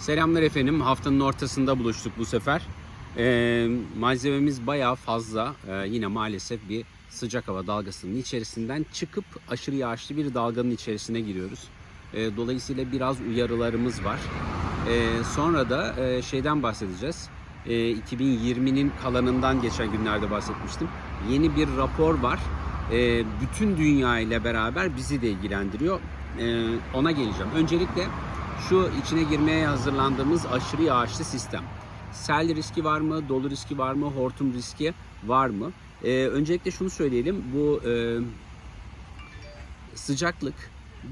Selamlar efendim. Haftanın ortasında buluştuk bu sefer. Ee, malzememiz bayağı fazla. Ee, yine maalesef bir sıcak hava dalgasının içerisinden çıkıp aşırı yağışlı bir dalganın içerisine giriyoruz. Ee, dolayısıyla biraz uyarılarımız var. Ee, sonra da e, şeyden bahsedeceğiz. Ee, 2020'nin kalanından geçen günlerde bahsetmiştim. Yeni bir rapor var. Ee, bütün dünya ile beraber bizi de ilgilendiriyor. Ee, ona geleceğim. Öncelikle şu içine girmeye hazırlandığımız aşırı yağışlı sistem. Sel riski var mı? Dolu riski var mı? Hortum riski var mı? Ee, öncelikle şunu söyleyelim. Bu e, sıcaklık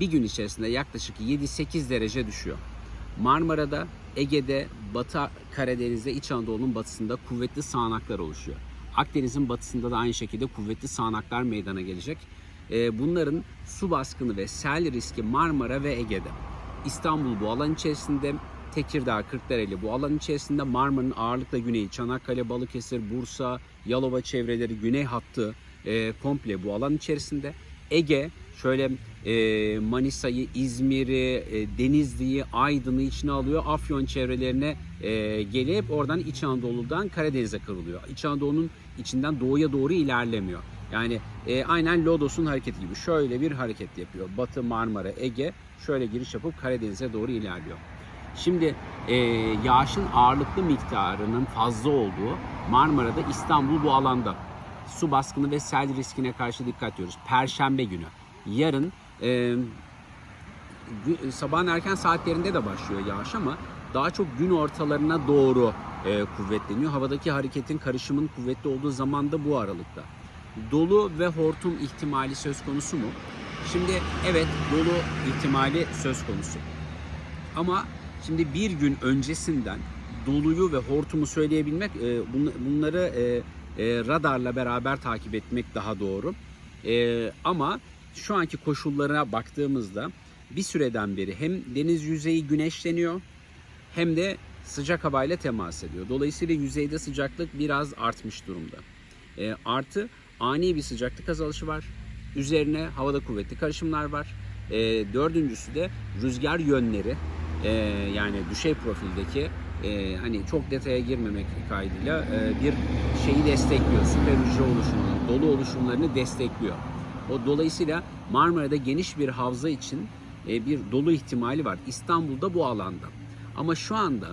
bir gün içerisinde yaklaşık 7-8 derece düşüyor. Marmara'da, Ege'de, Batı Karadeniz'de, İç Anadolu'nun batısında kuvvetli sağanaklar oluşuyor. Akdeniz'in batısında da aynı şekilde kuvvetli sağanaklar meydana gelecek. Ee, bunların su baskını ve sel riski Marmara ve Ege'de. İstanbul bu alan içerisinde, Tekirdağ, Kırklareli bu alan içerisinde, Marmara'nın ağırlıkla güneyi, Çanakkale, Balıkesir, Bursa, Yalova çevreleri, güney hattı e, komple bu alan içerisinde. Ege şöyle e, Manisa'yı, İzmir'i, e, Denizli'yi, Aydın'ı içine alıyor. Afyon çevrelerine e, gelip oradan İç Anadolu'dan Karadeniz'e kırılıyor. İç Anadolu'nun içinden doğuya doğru ilerlemiyor. Yani e, aynen Lodos'un hareketi gibi şöyle bir hareket yapıyor. Batı, Marmara, Ege şöyle giriş yapıp Karadeniz'e doğru ilerliyor. Şimdi e, yağışın ağırlıklı miktarının fazla olduğu Marmara'da İstanbul bu alanda. Su baskını ve sel riskine karşı dikkat ediyoruz. Perşembe günü. Yarın e, sabahın erken saatlerinde de başlıyor yağış ama daha çok gün ortalarına doğru e, kuvvetleniyor. Havadaki hareketin karışımın kuvvetli olduğu zaman da bu aralıkta. Dolu ve hortum ihtimali söz konusu mu? Şimdi evet dolu ihtimali söz konusu. Ama şimdi bir gün öncesinden doluyu ve hortumu söyleyebilmek e, bun- bunları e, e, radarla beraber takip etmek daha doğru. Ama şu anki koşullarına baktığımızda bir süreden beri hem deniz yüzeyi güneşleniyor hem de sıcak havayla temas ediyor. Dolayısıyla yüzeyde sıcaklık biraz artmış durumda. Artı ani bir sıcaklık azalışı var. Üzerine havada kuvvetli karışımlar var. E, dördüncüsü de rüzgar yönleri e, yani düşey profildeki e, hani çok detaya girmemek kaydıyla e, bir şeyi destekliyor. Süper hücre oluşumunu, dolu oluşumlarını destekliyor. O dolayısıyla Marmara'da geniş bir havza için e, bir dolu ihtimali var. İstanbul'da bu alanda. Ama şu anda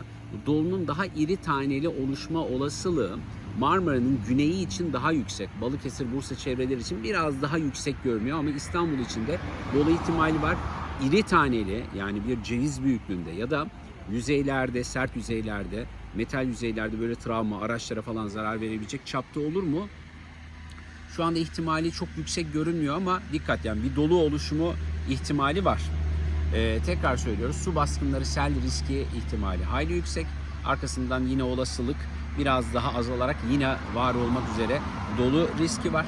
dolunun daha iri taneli oluşma olasılığı Marmara'nın güneyi için daha yüksek. Balıkesir, Bursa çevreleri için biraz daha yüksek görünüyor ama İstanbul için de dolu ihtimali var. İri taneli yani bir ceviz büyüklüğünde ya da yüzeylerde, sert yüzeylerde, metal yüzeylerde böyle travma, araçlara falan zarar verebilecek çapta olur mu? Şu anda ihtimali çok yüksek görünmüyor ama dikkat yani bir dolu oluşumu ihtimali var. Ee, tekrar söylüyoruz su baskınları sel riski ihtimali hayli yüksek. Arkasından yine olasılık biraz daha azalarak yine var olmak üzere dolu riski var.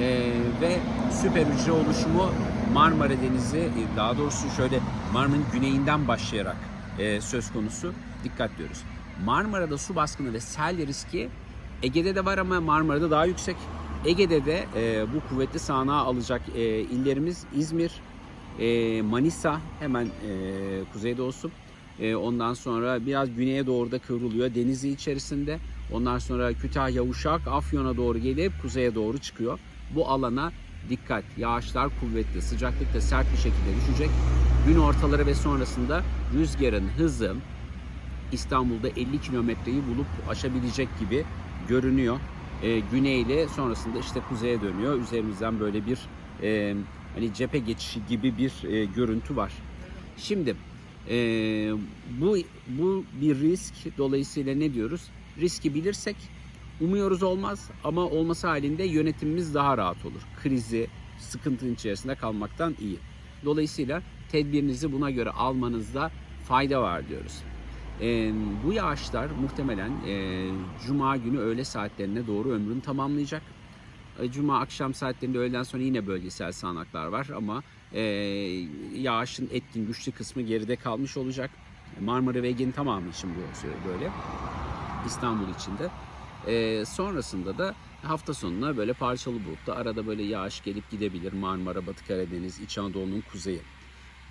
Ee, ve süper hücre oluşumu Marmara Denizi e, daha doğrusu şöyle Marmara'nın güneyinden başlayarak e, söz konusu dikkat diyoruz. Marmara'da su baskını ve sel riski Ege'de de var ama Marmara'da daha yüksek. Ege'de de e, bu kuvvetli sağanağı alacak e, illerimiz İzmir, e, Manisa hemen e, kuzeydoğusu. E, ondan sonra biraz güneye doğru da kıvrılıyor Denizli içerisinde. Ondan sonra Kütahya, Uşak, Afyon'a doğru gelip kuzeye doğru çıkıyor. Bu alana dikkat. Yağışlar kuvvetli, sıcaklık da sert bir şekilde düşecek. Gün ortaları ve sonrasında rüzgarın hızı İstanbul'da 50 kilometreyi bulup aşabilecek gibi görünüyor. E, güneyle sonrasında işte kuzeye dönüyor. Üzerimizden böyle bir e, hani cephe geçişi gibi bir e, görüntü var. Şimdi e, bu bu bir risk. Dolayısıyla ne diyoruz? Riski bilirsek umuyoruz olmaz ama olması halinde yönetimimiz daha rahat olur. Krizi, sıkıntının içerisinde kalmaktan iyi. Dolayısıyla tedbirinizi buna göre almanızda fayda var diyoruz. E, bu yağışlar muhtemelen e, Cuma günü öğle saatlerine doğru ömrünü tamamlayacak. E, Cuma akşam saatlerinde öğleden sonra yine bölgesel sağanaklar var ama e, yağışın etkin güçlü kısmı geride kalmış olacak. Marmara ve Ege'nin tamamı için böyle. İstanbul için de. E, sonrasında da hafta sonuna böyle parçalı bulutlu arada böyle yağış gelip gidebilir. Marmara, Batı Karadeniz, İç Anadolu'nun kuzeyi.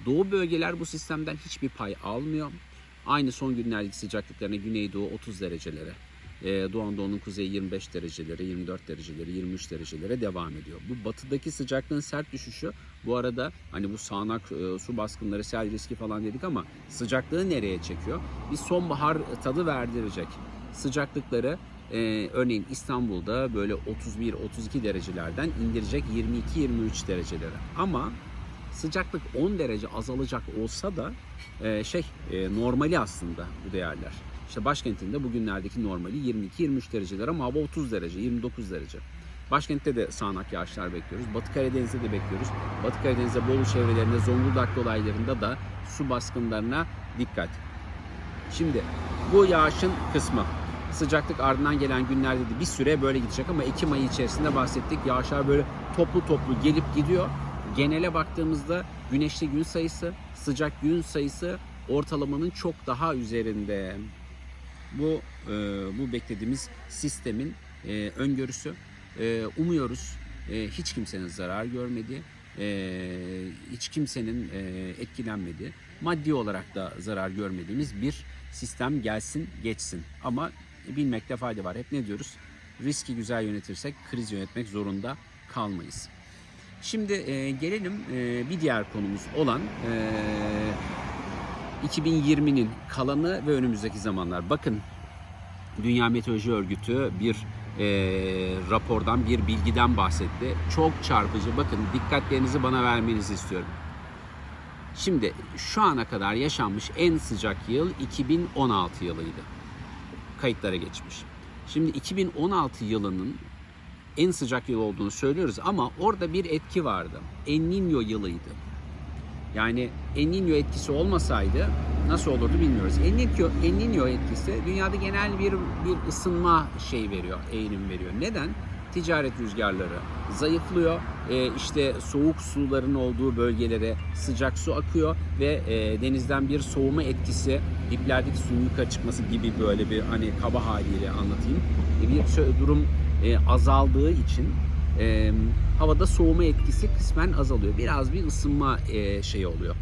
Doğu bölgeler bu sistemden hiçbir pay almıyor. Aynı son günlerdeki sıcaklıklarına Güneydoğu 30 derecelere, Doğu Anadolu'nun kuzeyi 25 derecelere, 24 derecelere, 23 derecelere devam ediyor. Bu batıdaki sıcaklığın sert düşüşü bu arada hani bu sağanak e, su baskınları, sel riski falan dedik ama sıcaklığı nereye çekiyor? Bir sonbahar tadı verdirecek. Sıcaklıkları e, örneğin İstanbul'da böyle 31-32 derecelerden indirecek 22-23 derecelere. Ama sıcaklık 10 derece azalacak olsa da e, şey e, normali aslında bu değerler. İşte başkentinde bugünlerdeki normali 22-23 dereceler ama hava 30 derece, 29 derece. Başkentte de sağanak yağışlar bekliyoruz. Batı Karadeniz'de de bekliyoruz. Batı Karadeniz'de Bolu çevrelerinde, Zonguldak dolaylarında da su baskınlarına dikkat. Şimdi bu yağışın kısmı. Sıcaklık ardından gelen günlerde de bir süre böyle gidecek ama Ekim ayı içerisinde bahsettik. Yağışlar böyle toplu toplu gelip gidiyor. Genele baktığımızda güneşli gün sayısı, sıcak gün sayısı ortalamanın çok daha üzerinde. Bu e, bu beklediğimiz sistemin e, öngörüsü. E, umuyoruz e, hiç kimsenin zarar görmediği, e, hiç kimsenin e, etkilenmediği, maddi olarak da zarar görmediğimiz bir sistem gelsin geçsin. Ama bilmekte fayda var. Hep ne diyoruz? Riski güzel yönetirsek kriz yönetmek zorunda kalmayız. Şimdi e, gelelim e, bir diğer konumuz olan e, 2020'nin kalanı ve önümüzdeki zamanlar. Bakın Dünya Meteoroloji Örgütü bir e, rapordan, bir bilgiden bahsetti. Çok çarpıcı. Bakın dikkatlerinizi bana vermenizi istiyorum. Şimdi şu ana kadar yaşanmış en sıcak yıl 2016 yılıydı. Kayıtlara geçmiş. Şimdi 2016 yılının en sıcak yıl olduğunu söylüyoruz ama orada bir etki vardı. El Niño yılıydı. Yani El Niño etkisi olmasaydı nasıl olurdu bilmiyoruz. El Niño, El Niño etkisi dünyada genel bir bir ısınma şey veriyor, eğilim veriyor. Neden? Ticaret rüzgarları zayıflıyor. Ee, işte soğuk suların olduğu bölgelere sıcak su akıyor ve e, denizden bir soğuma etkisi, diplerdeki suyun yukarı çıkması gibi böyle bir hani kaba haliyle anlatayım. E, bir durum e, azaldığı için e, havada soğuma etkisi kısmen azalıyor. Biraz bir ısınma e, şeyi oluyor.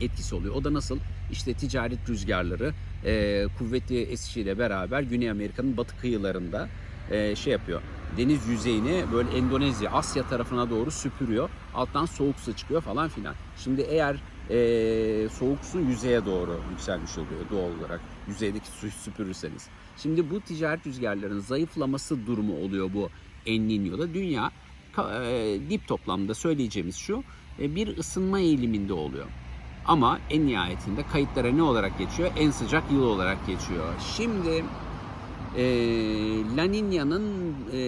Etkisi oluyor. O da nasıl? İşte ticaret rüzgarları e, kuvvetli esişiyle beraber Güney Amerika'nın batı kıyılarında e, şey yapıyor. Deniz yüzeyini böyle Endonezya, Asya tarafına doğru süpürüyor. Alttan soğuk su çıkıyor falan filan. Şimdi eğer e, soğuk su yüzeye doğru yükselmiş oluyor doğal olarak. Yüzeydeki suyu süpürürseniz. Şimdi bu ticaret rüzgarlarının zayıflaması durumu oluyor bu El Niño'da. Dünya e, dip toplamda söyleyeceğimiz şu e, bir ısınma eğiliminde oluyor. Ama en nihayetinde kayıtlara ne olarak geçiyor? En sıcak yıl olarak geçiyor. Şimdi e, La Niña'nın e,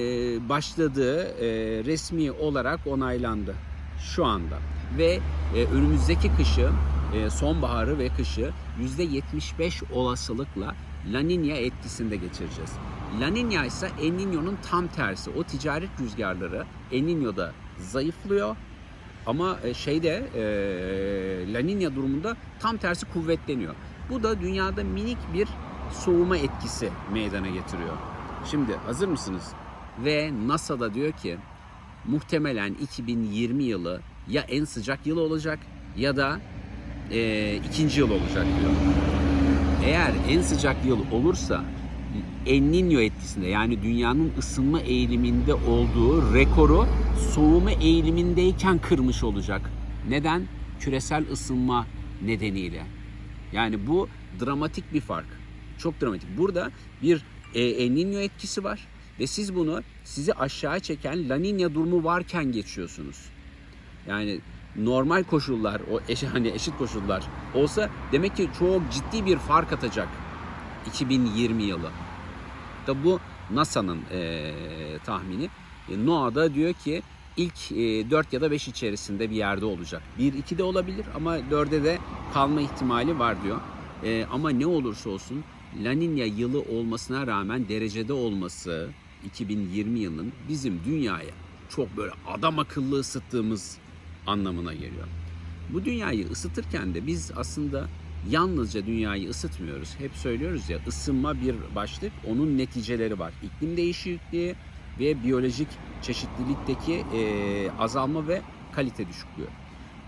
başladığı e, resmi olarak onaylandı şu anda. Ve e, önümüzdeki kışı, e, sonbaharı ve kışı %75 olasılıkla La Niña etkisinde geçireceğiz. La Niña ise El Niño'nun tam tersi. O ticaret rüzgarları El Niño'da zayıflıyor. Ama e, şeyde e, La Niña durumunda tam tersi kuvvetleniyor. Bu da dünyada minik bir soğuma etkisi meydana getiriyor. Şimdi hazır mısınız? Ve NASA da diyor ki muhtemelen 2020 yılı ya en sıcak yıl olacak ya da e, ikinci yıl olacak diyor. Eğer en sıcak yıl olursa El Niño etkisinde yani dünyanın ısınma eğiliminde olduğu rekoru soğuma eğilimindeyken kırmış olacak. Neden? Küresel ısınma nedeniyle. Yani bu dramatik bir fark. Çok dramatik. Burada bir e, El Niño etkisi var ve siz bunu sizi aşağı çeken La Niña durumu varken geçiyorsunuz. Yani normal koşullar, o eş, hani eşit koşullar olsa demek ki çok ciddi bir fark atacak 2020 yılı. Da bu NASA'nın e, tahmini. E, NOAA'da diyor ki ilk e, 4 ya da 5 içerisinde bir yerde olacak. 1-2 de olabilir ama 4'e de kalma ihtimali var diyor. E, ama ne olursa olsun La Niña yılı olmasına rağmen derecede olması 2020 yılının bizim dünyaya çok böyle adam akıllı ısıttığımız anlamına geliyor. Bu dünyayı ısıtırken de biz aslında yalnızca dünyayı ısıtmıyoruz. Hep söylüyoruz ya ısınma bir başlık, onun neticeleri var. İklim değişikliği ve biyolojik çeşitlilikteki e, azalma ve kalite düşüklüğü.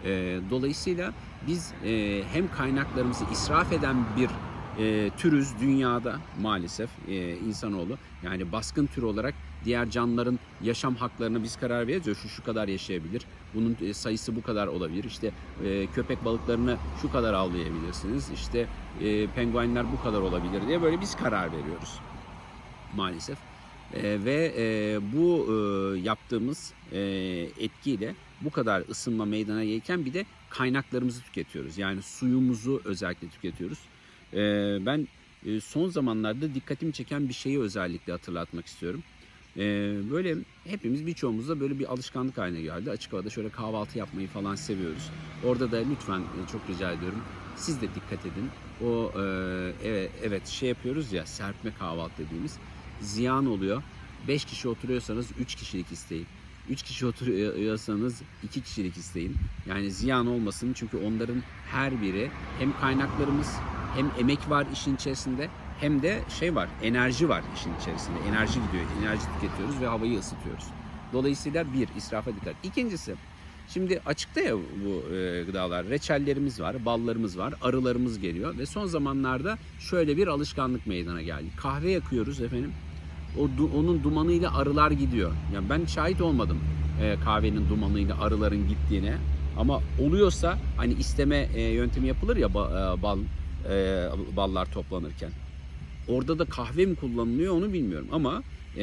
E, dolayısıyla biz e, hem kaynaklarımızı israf eden bir e, türüz dünyada maalesef e, insanoğlu. Yani baskın tür olarak diğer canlıların yaşam haklarına biz karar veriyoruz. Şu şu kadar yaşayabilir. Bunun e, sayısı bu kadar olabilir. İşte e, köpek balıklarını şu kadar avlayabilirsiniz. İşte e, penguenler bu kadar olabilir diye böyle biz karar veriyoruz maalesef. E, ve e, bu e, yaptığımız e, etkiyle bu kadar ısınma meydana gelirken bir de kaynaklarımızı tüketiyoruz. Yani suyumuzu özellikle tüketiyoruz. E, ben e, son zamanlarda dikkatimi çeken bir şeyi özellikle hatırlatmak istiyorum. E, böyle hepimiz birçoğumuzda böyle bir alışkanlık haline geldi. Açık havada şöyle kahvaltı yapmayı falan seviyoruz. Orada da lütfen e, çok rica ediyorum siz de dikkat edin. O e, evet, evet şey yapıyoruz ya serpme kahvaltı dediğimiz ziyan oluyor. 5 kişi oturuyorsanız 3 kişilik isteyin. 3 kişi oturuyorsanız 2 kişilik isteyin. Yani ziyan olmasın çünkü onların her biri hem kaynaklarımız hem emek var işin içerisinde hem de şey var enerji var işin içerisinde. Enerji gidiyor, enerji tüketiyoruz ve havayı ısıtıyoruz. Dolayısıyla bir israfa dikkat. İkincisi Şimdi açıkta ya bu e, gıdalar. Reçellerimiz var, ballarımız var, arılarımız geliyor ve son zamanlarda şöyle bir alışkanlık meydana geldi. Kahve yakıyoruz efendim. O du- onun dumanıyla arılar gidiyor. Yani ben şahit olmadım e, kahvenin dumanıyla arıların gittiğine. Ama oluyorsa hani isteme e, yöntemi yapılır ya ba- e, bal e, ballar toplanırken. Orada da kahve mi kullanılıyor onu bilmiyorum ama e,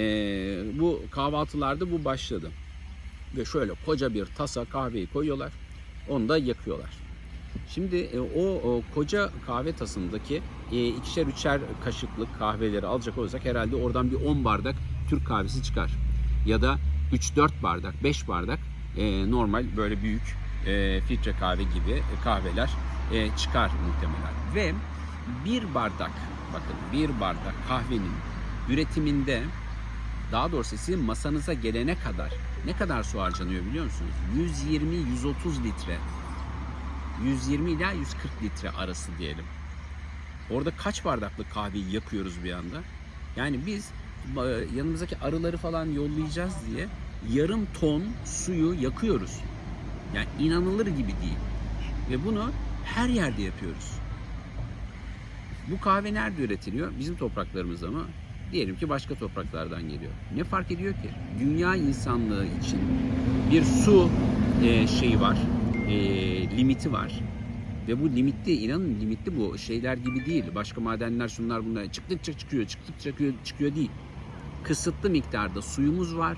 bu kahvaltılarda bu başladı ve şöyle koca bir tasa kahveyi koyuyorlar. Onu da yakıyorlar. Şimdi e, o, o koca kahve tasındaki e, ikişer üçer kaşıklık kahveleri alacak olursak herhalde oradan bir 10 bardak Türk kahvesi çıkar. Ya da 3-4 bardak, 5 bardak e, normal böyle büyük e, filtre kahve gibi kahveler e, çıkar muhtemelen. Ve bir bardak, bakın bir bardak kahvenin üretiminde daha doğrusu sizin masanıza gelene kadar ne kadar su harcanıyor biliyor musunuz? 120-130 litre. 120 ila 140 litre arası diyelim. Orada kaç bardaklık kahveyi yakıyoruz bir anda? Yani biz e, yanımızdaki arıları falan yollayacağız diye yarım ton suyu yakıyoruz. Yani inanılır gibi değil. Ve bunu her yerde yapıyoruz. Bu kahve nerede üretiliyor? Bizim topraklarımızda mı? Diyelim ki başka topraklardan geliyor. Ne fark ediyor ki? Dünya insanlığı için bir su e, şeyi var, e, limiti var. Ve bu limitli, inanın limitli bu şeyler gibi değil. Başka madenler şunlar bunlar çıktıkça çıkıyor, çıktıkça çıkıyor, çıkıyor değil. Kısıtlı miktarda suyumuz var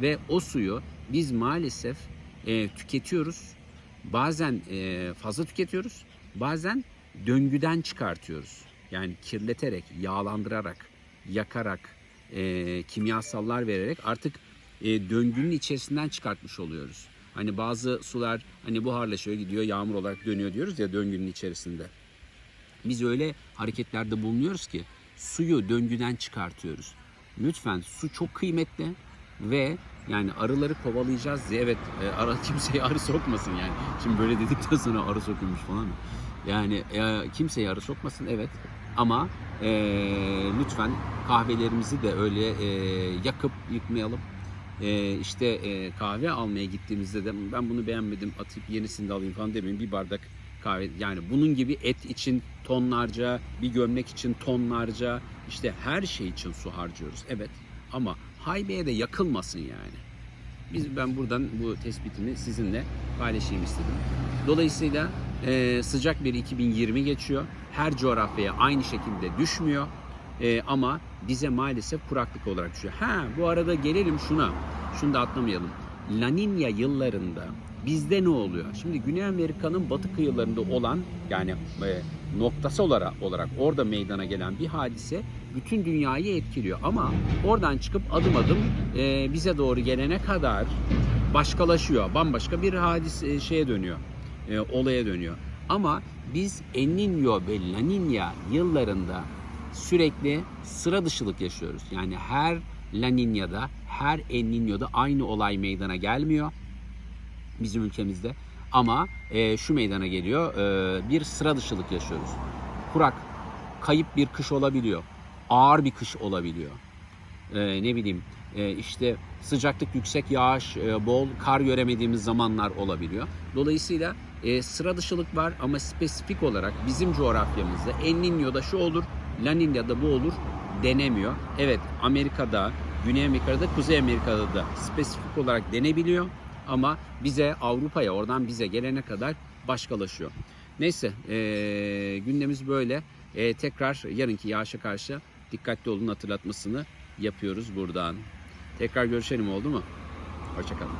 ve o suyu biz maalesef e, tüketiyoruz. Bazen e, fazla tüketiyoruz, bazen döngüden çıkartıyoruz. Yani kirleterek, yağlandırarak, yakarak, e, kimyasallar vererek artık e, döngünün içerisinden çıkartmış oluyoruz. Hani bazı sular hani buharlaşıyor gidiyor yağmur olarak dönüyor diyoruz ya döngünün içerisinde. Biz öyle hareketlerde bulunuyoruz ki suyu döngüden çıkartıyoruz. Lütfen su çok kıymetli ve yani arıları kovalayacağız diye evet e, arı kimseye arı sokmasın yani. Şimdi böyle dedikten sonra arı sokulmuş falan. Yani e, kimseye arı sokmasın evet ama e, lütfen kahvelerimizi de öyle e, yakıp yıkmayalım. E, işte e, kahve almaya gittiğimizde de ben bunu beğenmedim atıp yenisini de alayım falan demeyin. Bir bardak kahve yani bunun gibi et için tonlarca, bir gömlek için tonlarca işte her şey için su harcıyoruz. Evet ama haybeye de yakılmasın yani. Biz ben buradan bu tespitimi sizinle paylaşayım istedim. Dolayısıyla e, sıcak bir 2020 geçiyor. Her coğrafyaya aynı şekilde düşmüyor. E, ama bize maalesef kuraklık olarak düşüyor. Ha bu arada gelelim şuna. Şunu da atlamayalım. La Nina yıllarında bizde ne oluyor? Şimdi Güney Amerika'nın batı kıyılarında olan yani e, noktası olarak olarak orada meydana gelen bir hadise bütün dünyayı etkiliyor. Ama oradan çıkıp adım adım e, bize doğru gelene kadar başkalaşıyor. Bambaşka bir hadise şeye dönüyor. E, olaya dönüyor. Ama biz El Niño ve La Niña yıllarında sürekli sıra dışılık yaşıyoruz. Yani her La Niña'da, her El Niño'da aynı olay meydana gelmiyor bizim ülkemizde. Ama e, şu meydana geliyor, e, bir sıra dışılık yaşıyoruz. Kurak, kayıp bir kış olabiliyor, ağır bir kış olabiliyor. e, ne bileyim işte sıcaklık yüksek, yağış e, bol, kar göremediğimiz zamanlar olabiliyor. Dolayısıyla e, sıra dışılık var ama spesifik olarak bizim coğrafyamızda El Niño'da şu olur, La Niña'da bu olur denemiyor. Evet Amerika'da, Güney Amerika'da, Kuzey Amerika'da da spesifik olarak denebiliyor ama bize Avrupa'ya oradan bize gelene kadar başkalaşıyor. Neyse e, gündemimiz böyle. E, tekrar yarınki yağışa karşı dikkatli olun hatırlatmasını yapıyoruz buradan. Tekrar görüşelim oldu mu? Hoşçakalın.